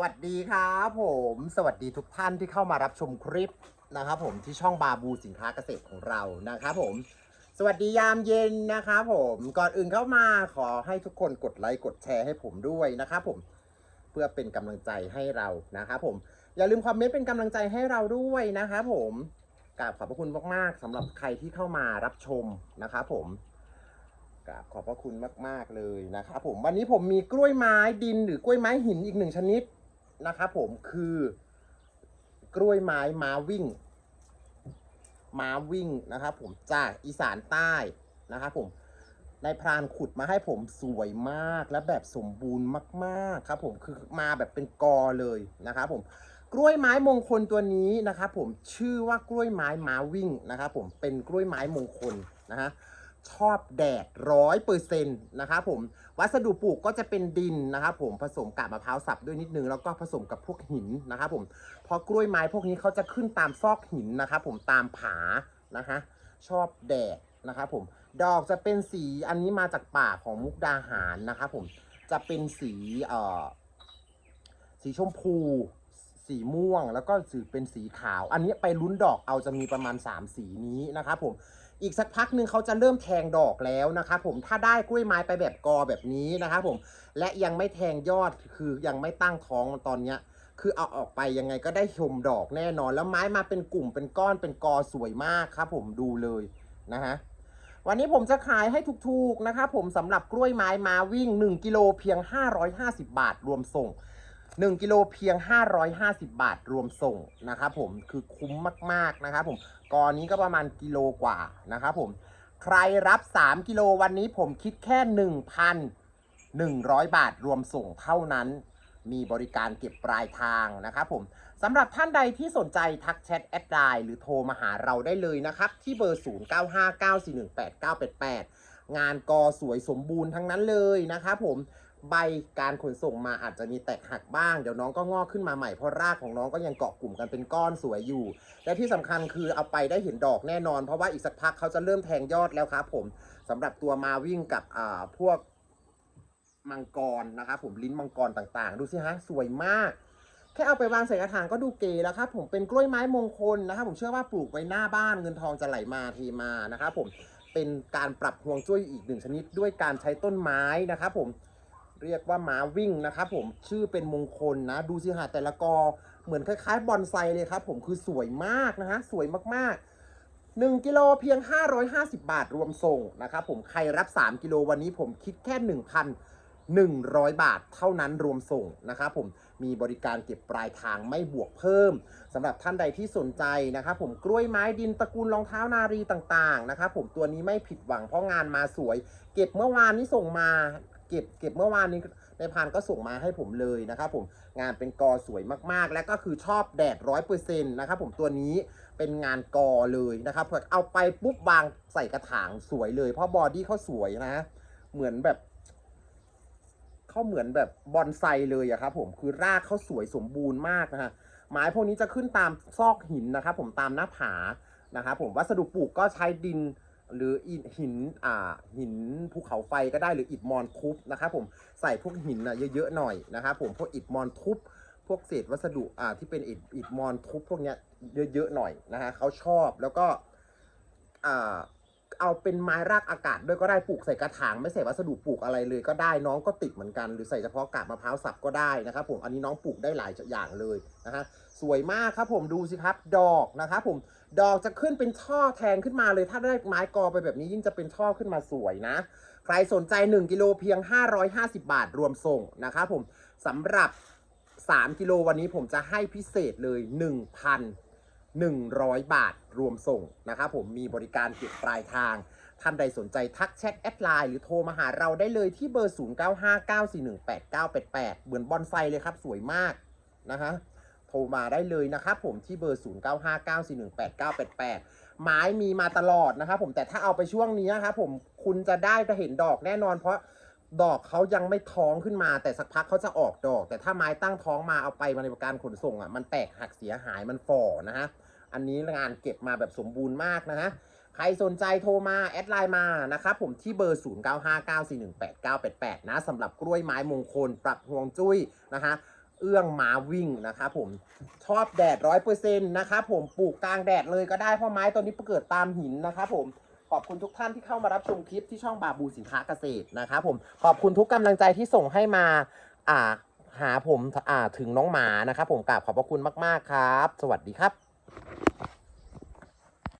วัสดีครับผมสวัสดีทุกท่านที่เข้ามารับชมคลิปนะครับผมที่ช่องบาบูสินค้าเกษตรของเรานะครับผมสวัสดียามเย็นนะครับผมก่อนอื่นเข้ามาขอให้ทุกคนกดไลค์กดแชร์ให้ผมด้วยนะครับผมเพื่อเป็นกำลังใจให้เรานะครับผมอย่าลืมคอมเมนต์เป็นกำลังใจให้เราด้วยนะครับผมกราบขอบพระคุณมากๆสำหรับใครที่เข้ามารับชมนะครับผมกราบขอบพระคุณมาก ๆ เลยนะครับผมวันนี้ผมมีกล้วยไม้ดินหรือกล้วยไม้หินอีกหนึ่งชนิด นะครับผมคือกล้วยไม้ม้าวิ่ง ม้าวิ่งนะครับผมจากอีสานใต้นะครับผมนายพรานขุดมาให้ผมสวยมากและแบบสมบูรณ์มากๆครับผมคือมาแบบเป็นกอเลยนะครับผมกล้วยไม้มงคลตัวนี้นะครับผมชื่อว่ากล้วยไม้ม้าวิ่งนะครับผมเป็นกล้วยไม้มงคลนะฮะ ชอบแดดร้อยเปอร์เซ็นต์นะครับผมวัสดุปลูกก็จะเป็นดินนะครับผมผสมกับมะพร้าวสับด้วยนิดนึง แล้วก็ผสมกับพวกหินนะครับผมเพราะกล้วยไม้พวกนี้เขาจะขึ้นตามซอกหินนะครับผมตามผานะฮะชอบแดดนะครับผมดอกจะเป็นสีอันนี้มาจากป่าของมุกดาหารนะครับผมจะเป็นสีเอ่อสีชมพู สีม่วงแล้วก็สีเป็นสีขาว อันนี้ไปลุ้นดอกเอาจะมีประมาณ 3 สีนี้นะครับผม อีกสักพักหนึ่งเขาจะเริ่มแทงดอกแล้วนะครับผมถ้าได้กล้วยไม้ไปแบบกอแบบนี้นะครับผมและยังไม่แทงยอดคือยังไม่ตั้งท้องตอนเนี้ยคือเอาออกไปยังไงก็ได้ชมดอกแน่นอน แล้วไม้มาเป็นกลุ่มเป็นก้อนเป็นกอสวยมากครับผมดูเลยนะฮะวันนี้ผมจะขายให้ถูกๆนะครับผมสำหรับกล้วยไม้มาวิ่ง 1 กิโลเพียง 550 บาทรวมส่ง 1กิโลเพียง 550 บาทรวมส่งนะครับผมคือคุ้มมากๆนะครับผมกอนนี้ก็ประมาณกิโลกว่านะครับผมใครรับ 3 กิโลวันนี้ผมคิดแค่ 1,100 บาทรวมส่งเท่านั้น มีบริการเก็บปลายทางนะครับผมสำหรับท่านใดที่สนใจทักแชทแอดไลน์หรือโทรมาหาเราได้เลยนะครับ ที่เบอร์ 0959418988 งานกอสวยสมบูรณ์ทั้งนั้นเลยนะครับผม ใบการขนส่งมาอาจจะมีแตกหักบ้าง เดี๋ยวน้องก็งอกขึ้นมาใหม่เพราะรากของน้องก็ยังเกาะกลุ่มกันเป็นก้อนสวยอยู่ และที่สำคัญคือเอาไปได้เห็นดอกแน่นอน เพราะว่าอีกสักพักเขาจะเริ่มแทงยอดแล้วครับผมสำหรับตัวมาวิ่งกับอ่าพวกมังกรนะครับผมลิ้นมังกรต่างๆ ดูสิฮะสวยมาก แค่เอาไปวางใส่กระถางก็ดูเก๋แล้วครับผมเป็นกล้วยไม้มงคลนะครับผมเชื่อว่าปลูกไว้หน้าบ้านเงินทองจะไหลมาเทีมานะครับผมเป็นการปรับฮวงจุ้ยอีกหนึ่งชนิดด้วยการใช้ต้นไม้นะครับผม เรียกว่าม้าวิ่งนะครับผมชื่อเป็นมงคลนะ ดูสิฮะแต่ละกอ เหมือนคล้ายๆ บอนไซเลยครับผมคือสวยมากนะฮะสวยมากๆ1กิโลเพียง 550 บาทรวมส่งนะครับผมใครรับ 3 กิโลวันนี้ผมคิดแค่ 1,100 บาทเท่านั้นรวมส่งนะครับผมมีบริการเก็บปลายทางไม่บวกเพิ่มสำหรับท่านใดที่สนใจนะครับผมกล้วยไม้ดินตระกูลรองเท้านารีต่างๆนะครับผมตัวนี้ไม่ผิดหวังเพราะงานมาสวย เก็บเมื่อวานนี้ส่งมา เก็บเก็บเมื่อวานนี้ในพานก็ส่งมาให้ผมเลยนะครับผมงานเป็นกอสวยมากๆ และก็คือชอบแดดร้อยเปอร์เซ็นต์นะครับผมตัวนี้เป็นงานกอเลยนะครับเอาไปปุ๊บวางใส่กระถางสวยเลย เพราะบอดี้เขาสวยนะ เหมือนแบบเขาเหมือนแบบบอนไซเลยอะครับผมคือรากเขาสวยสมบูรณ์มากนะฮะไม้พวกนี้จะขึ้นตามซอกหินนะครับผมตามหน้าผานะครับผมวัสดุปลูกก็ใช้ดิน หรืออิฐหินอ่าหินภูเขาไฟก็ได้หรืออิฐมอนทุบนะครับผมใส่พวกหินนะเยอะๆหน่อยนะครับผมพวกอิฐมอนทุบพวกเศษวัสดุอ่าที่เป็นอิฐอิฐมอนทุบพวกเนี้ยเยอะๆหน่อยนะฮะเขาชอบแล้วก็อ่า เอาเป็นไม้รากอากาศด้วยก็ได้ปลูกใส่กระถางไม่ใส่วัสดุปลูกอะไรเลยก็ได้น้องก็ติดเหมือนกัน หรือใส่เฉพาะกาบมะพร้าวสับก็ได้นะครับผมอันนี้น้องปลูกได้หลายอย่างเลยนะฮะสวยมากครับผมดูสิครับดอกนะครับผมดอกจะขึ้นเป็นช่อแทงขึ้นมาเลยถ้าได้ไม้กอไปแบบนี้ยิ่งจะเป็นช่อขึ้นมาสวยนะ ใครสนใจ 1 กิโลเพียง 550 บาทรวมส่งนะครับผมสำหรับ 3 กิโลวันนี้ผมจะให้พิเศษเลย 100 บาทรวมส่งนะครับผมมีบริการเก็บปลายทาง ท่านใดสนใจทักแชทแอดไลน์หรือโทรมาหาเราได้เลยที่เบอร์ 0959418988 เหมือนบอนไซเลยครับสวยมากนะฮะโทรมาได้เลยนะครับผมที่เบอร์ 0959418988 ไม้มีมาตลอดนะครับผมแต่ถ้าเอาไปช่วงนี้นะครับผมคุณจะได้จะเห็นดอกแน่นอนเพราะดอกเขายังไม่ท้องขึ้นมาแต่สักพักเขาจะออกดอก แต่ถ้าไม้ตั้งท้องมาเอาไปมาในการขนส่งอะมันแตกหักเสียหายมันฝ่อนะฮะ อันนี้งานเก็บมาแบบสมบูรณ์มากนะฮะ ใครสนใจโทรมา แอดไลน์มานะครับผมที่เบอร์ 0959418988 นะสำหรับกล้วยไม้มงคล ปรับฮวงจุ้ยนะฮะเอื้องหมาวิ่งนะครับผมชอบแดดร้อยเปอร์เซ็นต์นะครับผมปลูกกลางแดดเลยก็ได้เพราะไม้ตัวนี้เกิดตามหินนะครับผมขอบคุณทุกท่านที่เข้ามารับชมคลิปที่ช่องบาบูสินค้าเกษตรนะครับผมขอบคุณทุกกำลังใจที่ส่งให้มาอ่าหาผมอ่าถึงน้องหมานะครับผมกราบขอบพระคุณมาก ๆ ครับ สวัสดีครับ